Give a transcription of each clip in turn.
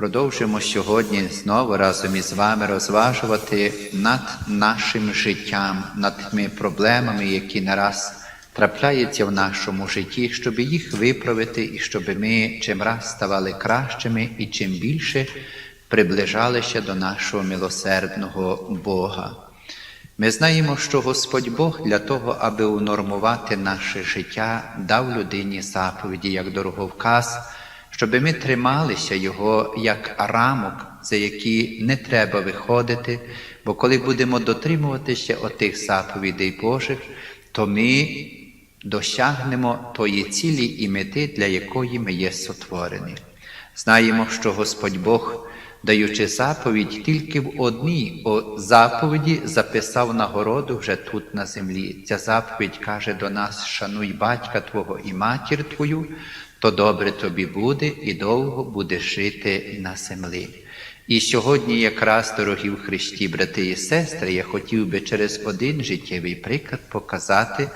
Продовжимо сьогодні знову разом із вами розважувати над нашим життям, над тими проблемами, які нараз трапляються в нашому житті, щоб їх виправити, і щоб ми чим раз ставали кращими і чим більше приближалися до нашого милосердного Бога. Ми знаємо, що Господь Бог для того, аби унормувати наше життя, дав людині заповіді як дороговказ, щоб ми трималися Його як рамок, за які не треба виходити, бо коли будемо дотримуватися отих заповідей Божих, то ми досягнемо тої цілі і мети, для якої ми є сотворені. Знаємо, що Господь Бог, даючи заповідь, тільки в одній заповіді записав нагороду вже тут на землі. Ця заповідь каже до нас: шануй батька Твого і матір Твою, то добре тобі буде і довго будеш жити на землі. І сьогодні, якраз, дорогі в Христі, брати і сестри, я хотів би через один життєвий приклад показати,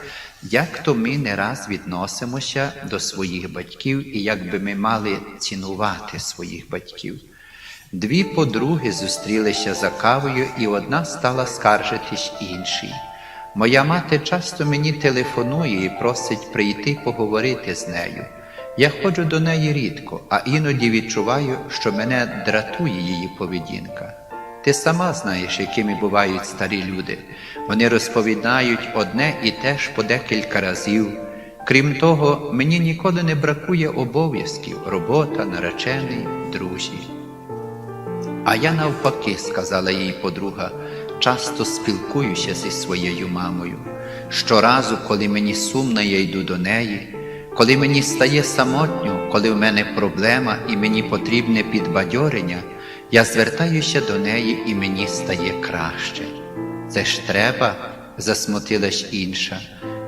як то ми не раз відносимося до своїх батьків і як би ми мали цінувати своїх батьків. Дві подруги зустрілися за кавою, і одна стала скаржитись іншій. Моя мати часто мені телефонує і просить прийти поговорити з нею. Я ходжу до неї рідко, а іноді відчуваю, що мене дратує її поведінка. Ти сама знаєш, якими бувають старі люди. Вони розповідають одне і те ж по декілька разів. Крім того, мені ніколи не бракує обов'язків робота, наречений, друзі. А я навпаки, сказала їй подруга, часто спілкуюся зі своєю мамою. Щоразу, коли мені сумно, я йду до неї, коли мені стає самотньо, коли в мене проблема і мені потрібне підбадьорення, я звертаюся до неї і мені стає краще. Це ж треба, засмутилась інша,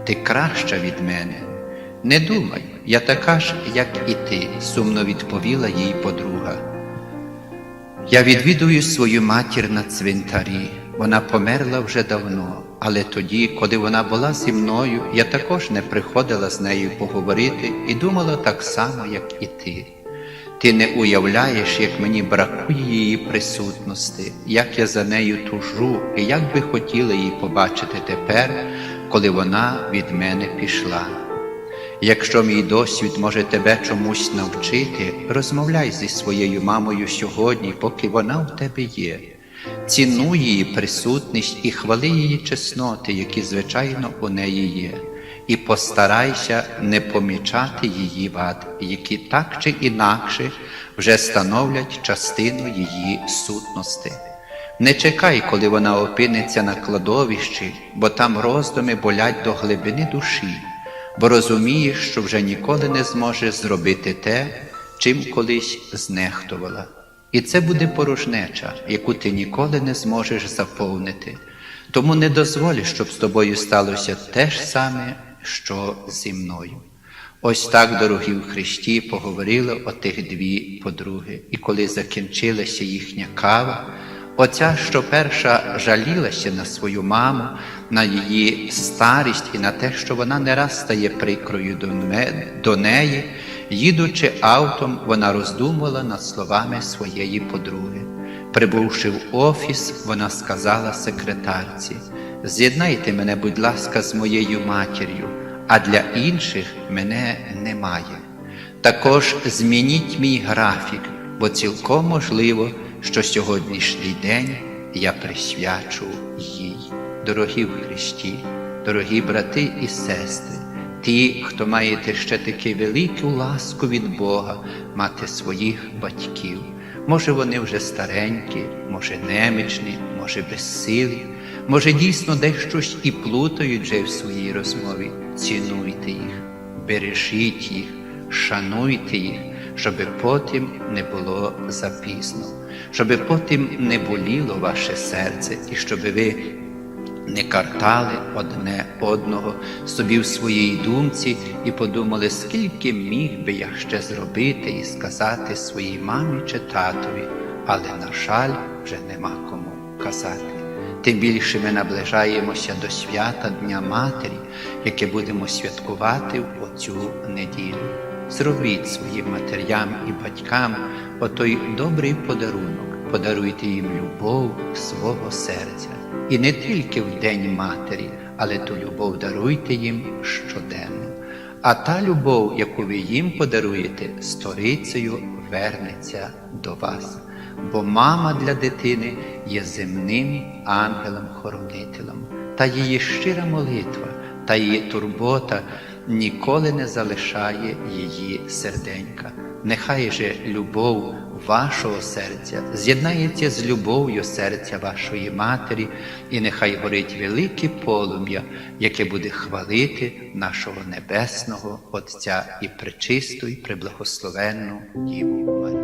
ти краща від мене. Не думай, я така ж, як і ти, сумно відповіла їй подруга. Я відвідую свою матір на цвинтарі. Вона померла вже давно, але тоді, коли вона була зі мною, я також не приходила з нею поговорити і думала так само, як і ти. Ти не уявляєш, як мені бракує її присутності, як я за нею тужу і як би хотіла її побачити тепер, коли вона від мене пішла. Якщо мій досвід може тебе чомусь навчити, розмовляй зі своєю мамою сьогодні, поки вона у тебе є. Цінуй її присутність і хвали її чесноти, які, звичайно, у неї є, і постарайся не помічати її вад, які так чи інакше вже становлять частину її сутності. Не чекай, коли вона опиниться на кладовищі, бо там роздуми болять до глибини душі бо розумієш, що вже ніколи не зможеш зробити те, чим колись знехтувала. І це буде порожнеча, яку ти ніколи не зможеш заповнити. Тому не дозволь, щоб з тобою сталося те ж саме, що зі мною. Ось так, дорогі в Христі, поговорили о тих дві подруги, і коли закінчилася їхня кава, Оця, що перша жалілася на свою маму, на її старість і на те, що вона не раз стає прикрою до неї, їдучи автом, вона роздумувала над словами своєї подруги. Прибувши в офіс, вона сказала секретарці: З'єднайте мене, будь ласка, з моєю матір'ю, а для інших мене немає. Також змініть мій графік, бо цілком можливо що сьогоднішній день я присвячу їй, дорогі в Христі, дорогі брати і сестри, ті, хто маєте ще таки велику ласку від Бога мати своїх батьків. Може, вони вже старенькі, може немічні, може безсилі, може дійсно дещось і плутають вже в своїй розмові. Цінуйте їх, бережіть їх, шануйте їх, щоби потім не було запізно щоб потім не боліло ваше серце, і щоб ви не картали одне одного собі в своїй думці і подумали, скільки міг би я ще зробити і сказати своїй мамі чи татові, але, на жаль, вже нема кому казати. Тим більше ми наближаємося до свята Дня Матері, яке будемо святкувати в оцю неділю. Зробіть своїм матерям і батькам отой добрий подарунок, подаруйте їм любов свого серця. І не тільки в День Матері, але ту любов даруйте їм щоденно. А та любов, яку ви їм подаруєте, сторицею вернеться до вас. Бо мама для дитини є земним ангелом-хоронителем, та її щира молитва та її турбота ніколи не залишає її серденька. Нехай же любов вашого серця з'єднається з любов'ю серця вашої матері, і нехай горить велике полум'я, яке буде хвалити нашого небесного Отця і пречисту, і преблагословенну Діву Марію.